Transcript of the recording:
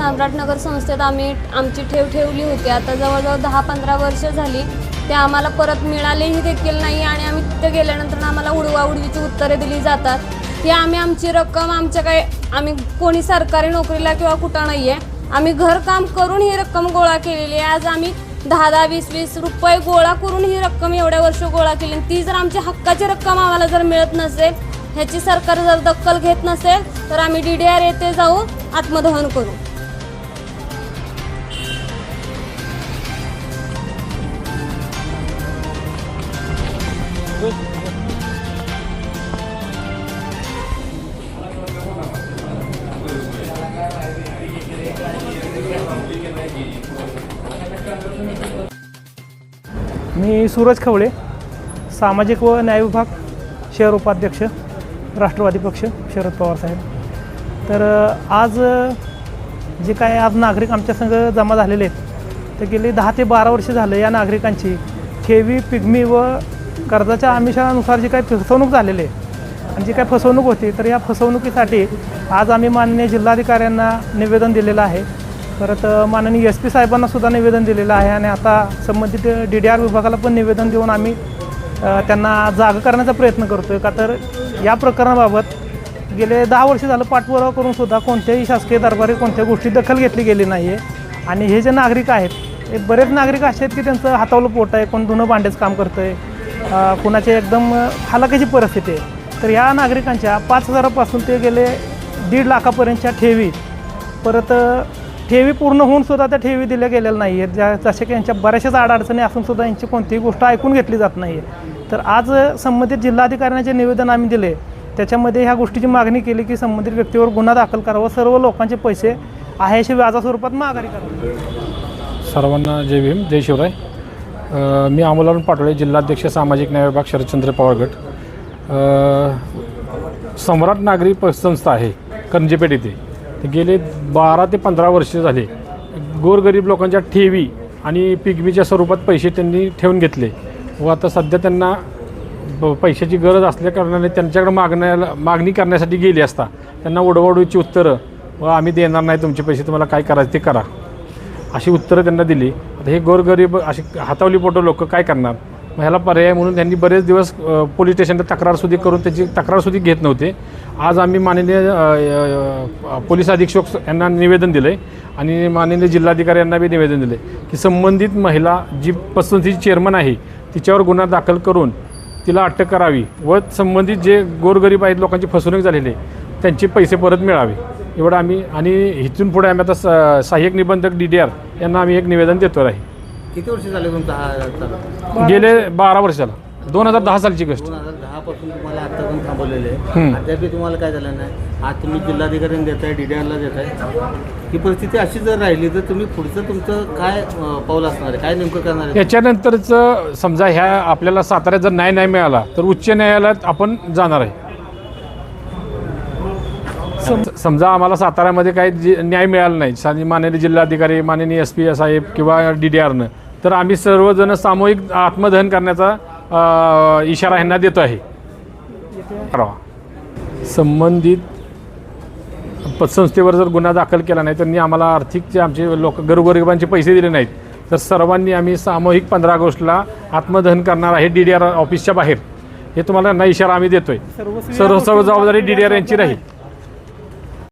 सम्राटनगर संस्थेत आम्ही आमची ठेव ठेवली होती. आता जवळजवळ दहा पंधरा वर्ष झाली. ते आम्हाला परत मिळालेही देखील नाही आणि आम्ही तिथे गेल्यानंतर आम्हाला उडवाउडवीची उत्तरे दिली जातात. की आम्ही आमची रक्कम आमच्या काय आम्ही कोणी सरकारी नोकरीला किंवा कुठं नाही आहे आम्ही घरकाम करून ही रक्कम गोळा केलेली आहे. आज आम्ही दहा दहा वीस वीस रुपये गोळा करून ही रक्कम एवढ्या वर्ष गोळा केली. ती जर आमची हक्काची रक्कम आम्हाला जर मिळत नसेल ह्याची सरकार जर दखल घेत नसेल तर आम्ही डी डी आर येथे जाऊन आत्मदहन करू. मी सूरज खवळे सामाजिक व न्याय विभाग शहर उपाध्यक्ष राष्ट्रवादी पक्ष शरद पवार साहेब. तर आज जे काय आज नागरिक आमच्या संघ जमा झालेले आहेत तर गेली दहा ते बारा वर्ष झालं या नागरिकांची. ठेवी पिगमी व कर्जाच्या आमिषानुसार जी काही फसवणूक झालेली आहे आणि जी काही फसवणूक होती तर या फसवणुकीसाठी आज आम्ही माननीय जिल्हाधिकाऱ्यांना निवेदन दिलेलं आहे. परत माननीय एस पी साहेबांना सुद्धा निवेदन दिलेलं आहे आणि आता संबंधित डी डी आर विभागाला पण निवेदन देऊन आम्ही त्यांना जाग करण्याचा प्रयत्न करतो आहे का तर या प्रकरणाबाबत गेले दहा वर्ष झालं पाठपुरावा करून सुद्धा कोणत्याही शासकीय दरबारी कोणत्या गोष्टी दखल घेतली गेली नाही आहे आणि हे जे नागरिक आहेत हे बरेच नागरिक असे आहेत की त्यांचं हातावलं पोट आहे कोण धुणं भांडेच काम करतं आहे कुणाचे एकदम अ, हालाकीची परिस्थिती आहे. तर या नागरिकांच्या पाच हजारापासून ते गेले दीड लाखापर्यंतच्या ठेवी. परत ठेवी पूर्ण होऊन सुद्धा त्या ठेवी दिल्या गेलेल्या नाही आहेत ज्या जसे की यांच्या बऱ्याचशाच अडचणी असून सुद्धा यांची कोणतीही गोष्ट ऐकून घेतली जात नाही आहे तर आज संबंधित जिल्हाधिकाऱ्यांना जे निवेदन आम्ही दिले त्याच्यामध्ये ह्या गोष्टीची मागणी केली की संबंधित व्यक्तीवर गुन्हा दाखल करावा. सर्व लोकांचे पैसे आहे असे व्याजा स्वरूपात माघारी करावी सर्वांना जय भीम. जय शिवराय. मी अमोलावरून पाटोळे जिल्हाध्यक्ष सामाजिक न्याय विभाग शरदचंद्र पवारगट सम्राट नागरी संस्था आहे करंजेपेठ येथे ते गेले बारा ते पंधरा वर्ष झाले. गोरगरीब लोकांच्या ठेवी आणि पिगमीच्या स्वरूपात पैसे त्यांनी ठेवून घेतले. व आता सध्या त्यांना ब- पैशाची गरज असल्या कारणाने त्यांच्याकडे मागण्याला मागणी करण्यासाठी गेली असता त्यांना उडवाडूची उत्तरं व आम्ही देणार नाही तुमचे पैसे तुम्हाला काय करायचं ते करा. अशी उत्तरं त्यांना दिली. आता हे गोरगरीब अशी हातावली पोटं लोक काय करणार? मग ह्याला पर्याय म्हणून त्यांनी बरेच दिवस पोलीस स्टेशनला तक्रारसुद्धी करून त्याची तक्रारसुद्धी घेत नव्हते. आज आम्ही माननीय पोलीस अधीक्षक यांना निवेदन दिलं आहे आणि माननीय जिल्हाधिकारी यांना बी निवेदन दिलं आहे की संबंधित महिला जी पसंतीची चेअरमन आहे तिच्यावर गुन्हा दाखल करून तिला अटक करावी व संबंधित जे गोरगरीब आहेत लोकांची फसवणूक झालेली आहे त्यांचे पैसे परत मिळावे. एवढं आम्ही आणि इथून पुढे आम्ही आता स- सहाय्यक निबंधक डी डी आर यांना आम्ही एक निवेदन देतो आहे किती वर्ष झाले तुमचा हा चालू? गेले बारा वर्षाला. दोन हजार दहा सालची गोष्ट. दोन हजार दहा पासून तुम्हाला आता पण थांबवलेले हम्म. आहे अद्याप तुम्हाला काय झालं नाही. आज तुम्ही जिल्हाधिकाऱ्यांना देताय डी डी आरला देताय. ही परिस्थिती अशी जर राहिली तर तुम्ही पुढचं तुमचं काय अं, पाऊल असणार आहे? काय नेमकं करणार आहे? याच्यानंतरचं समजा ह्या आपल्याला साताऱ्यात जर न्याय नाही मिळाला तर उच्च न्यायालयात आपण जाणार आहे. सम- समजा आम्हाला साताऱ्यामध्ये काही जी- न्याय मिळाला नाही माननीय जिल्हाधिकारी माननीय एस पी साहेब किंवा डी डी आरनं तर आम्ही सर्वजण सामूहिक आत्मदहन करण्याचा अ, इशारा ह्यांना देतो आहे. करावा संबंधित पतसंस्थेवर जर गुन्हा दाखल केला नाही त्यांनी आम्हाला आर्थिक जे आमचे लोक गरगरिबांचे पैसे दिले नाहीत तर सर्वांनी आम्ही सामूहिक पंधरा ऑगस्टला आत्मदहन करणार आहे डी डी आर ऑफिसच्या बाहेर. हे तुम्हाला ना इशारा आम्ही देतोय. सर्व सर्व सर्व जबाबदारी डी डी आर यांची राहील.